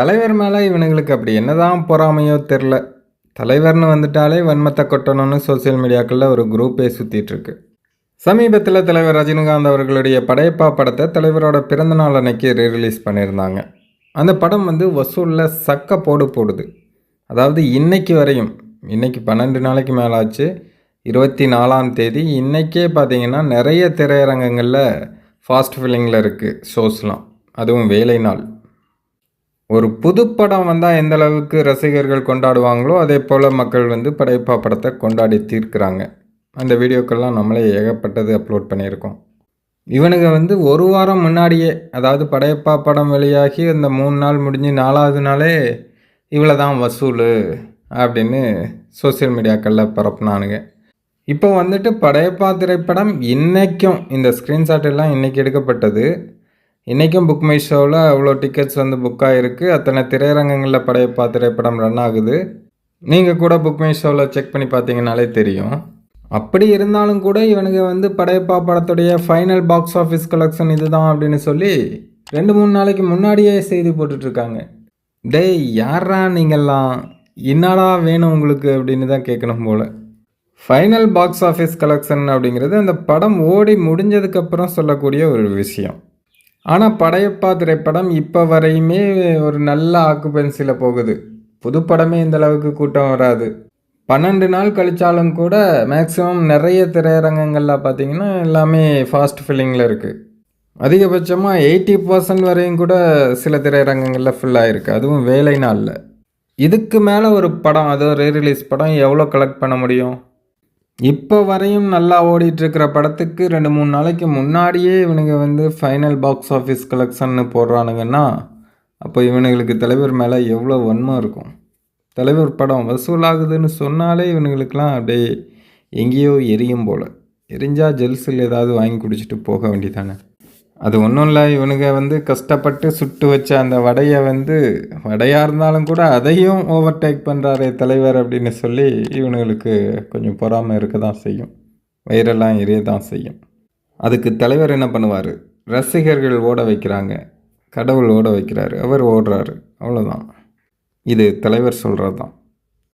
தலைவர் மேலே இவனுங்களுக்கு அப்படி என்னதான் பொறாமையோ தெரில. தலைவர்னு வந்துட்டாலே வன்மத்தை கொட்டணும்னு சோஷியல் மீடியாக்களில் ஒரு குரூப்பே சுற்றிட்டுருக்கு சமீபத்தில் தலைவர் ரஜினிகாந்த் அவர்களுடைய படையப்பா படத்தை தலைவரோட பிறந்தநாள் அன்னைக்கு ரீரிலீஸ் பண்ணியிருந்தாங்க. அந்த படம் வந்து வசூலில் சக்க போடு போடுது. அதாவது இன்னைக்கு வரையும் இன்னைக்கு பன்னெண்டு நாளைக்கு மேலே ஆச்சு இருபத்தி நாலாம் தேதி இன்றைக்கே பார்த்தீங்கன்னா நிறைய திரையரங்கங்களில் ஃபாஸ்ட் ஃபில்லிங்கில் இருக்குது ஷோஸ்லாம் அதுவும் வேலை நாள். ஒரு புது படம் வந்தால் எந்த அளவுக்கு ரசிகர்கள் கொண்டாடுவாங்களோ அதே போல் மக்கள் வந்து படைப்பா படத்தை கொண்டாடி தீர்க்கிறாங்க. அந்த வீடியோக்கெல்லாம் நம்மளே ஏகப்பட்டது அப்லோட் பண்ணியிருக்கோம். இவனுங்க வந்து ஒரு வாரம் முன்னாடியே அதாவது படையப்பா படம் வெளியாகி அந்த மூணு நாள் முடிஞ்சு நாலாவது நாளே இவ்வளோ தான் வசூல் அப்படின்னு சோஷியல் மீடியாக்களில் பரப்புனானுங்க. இப்போ வந்துட்டு படையப்பா திரைப்படம் இன்றைக்கும் இந்த ஸ்க்ரீன்ஷாட் எல்லாம் இன்றைக்கி எடுக்கப்பட்டது. இன்றைக்கும் புக் மை ஷோவில் அவ்வளோ டிக்கெட்ஸ் வந்து புக்காக இருக்குது அத்தனை திரையரங்கங்களில் படையப்பா திரைப்படம் ரன் ஆகுது. நீங்கள் கூட புக் மை ஷோவில் செக் பண்ணி பார்த்தீங்கனாலே தெரியும். அப்படி இருந்தாலும் கூட இவனுங்க வந்து படையப்பா படத்துடைய ஃபைனல் பாக்ஸ் ஆஃபீஸ் கலெக்ஷன் இதுதான் அப்படின்னு சொல்லி ரெண்டு மூணு நாளைக்கு முன்னாடியே செய்தி போட்டுட்ருக்காங்க. டேய் யாரா நீங்கள்லாம்? என்னடா வேணும் உங்களுக்கு அப்படின்னு தான் கேட்கணும் போல். ஃபைனல் பாக்ஸ் ஆஃபீஸ் கலெக்ஷன் அப்படிங்கிறது அந்த படம் ஓடி முடிஞ்சதுக்கப்புறம் சொல்லக்கூடிய ஒரு விஷயம். ஆனால் படையப்பா திரைப்படம் இப்போ வரையுமே ஒரு நல்ல ஆக்குபென்சியில் போகுது. புதுப்படமே இந்த அளவுக்கு கூட்டம் வராது. பன்னெண்டு நாள் கழித்தாலும் கூட மேக்ஸிமம் நிறைய திரையரங்கங்களில் பார்த்தீங்கன்னா எல்லாமே ஃபாஸ்ட் ஃபில்லிங்கில் இருக்குது அதிகபட்சமாக எயிட்டி பர்சன்ட் வரையும் கூட சில திரையரங்கங்களில் ஃபுல்லாக இருக்குது அதுவும் வேலை நாளில். இதுக்கு மேலே ஒரு படம் அது ரீரிலீஸ் படம் எவ்வளோ கலெக்ட் பண்ண முடியும்? இப்போ வரையும் நல்லா ஓடிட்டுருக்கிற படத்துக்கு ரெண்டு மூணு நாளைக்கு முன்னாடியே இவனுங்க வந்து ஃபைனல் பாக்ஸ் ஆஃபீஸ் கலெக்ஷன்னு போடுறானுங்கன்னா அப்போ இவனுங்களுக்கு தலைவர் மேலே எவ்வளோ வன்மம் இருக்கும். தலைவர் படம் வசூலாகுதுன்னு சொன்னாலே இவனுங்களுக்கெலாம் அப்படியே எங்கேயோ எரியும் போல். எரிஞ்சால் ஜெல்ஸில் ஏதாவது வாங்கி குடிச்சிட்டு போக வேண்டியதானே அது ஒன்றும் இல்லை இவனுங்க வந்து கஷ்டப்பட்டு சுட்டு வச்ச அந்த வடையை வந்து வடையாக இருந்தாலும் கூட அதையும் ஓவர்டேக் பண்ணுறாரே தலைவர் அப்படின்னு சொல்லி இவனுங்களுக்கு கொஞ்சம் பொறாமை இருக்க தான் செய்யும். வயிறெல்லாம் எரிய தான் செய்யும். அதுக்கு தலைவர் என்ன பண்ணுவார்? ரசிகர்கள் ஓட வைக்கிறாங்க. கடவுள் ஓட வைக்கிறாரு. அவர் ஓடுறாரு. அவ்வளோதான் இது தலைவர் சொல்கிறது தான்